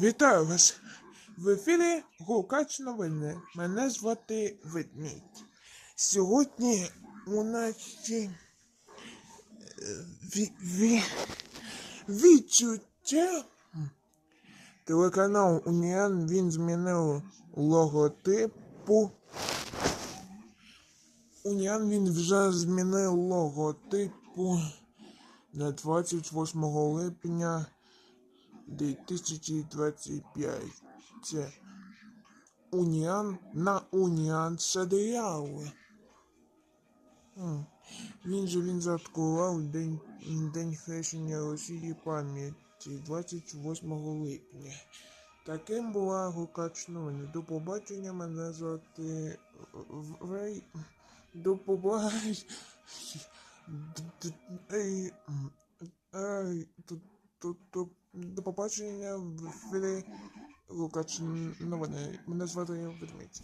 Вітаю вас! В ефірі Гукач новини. Мене звати Ведмідь. Сьогодні у нас є, е, ві, ві, відчуття. Телеканал Уніан він змінив логотипу. Уніан він вже змінив логотипу на 28 липня 2025. Це Уніан на Уніан серіали. Він же він заткував день, день хрещення Росії пам'яті 28 липня. Таким була гукач. До побачення мене звати В- Рей. До побачення. До побачення в ефірі Лукач новини. Мене звати Ведмідь.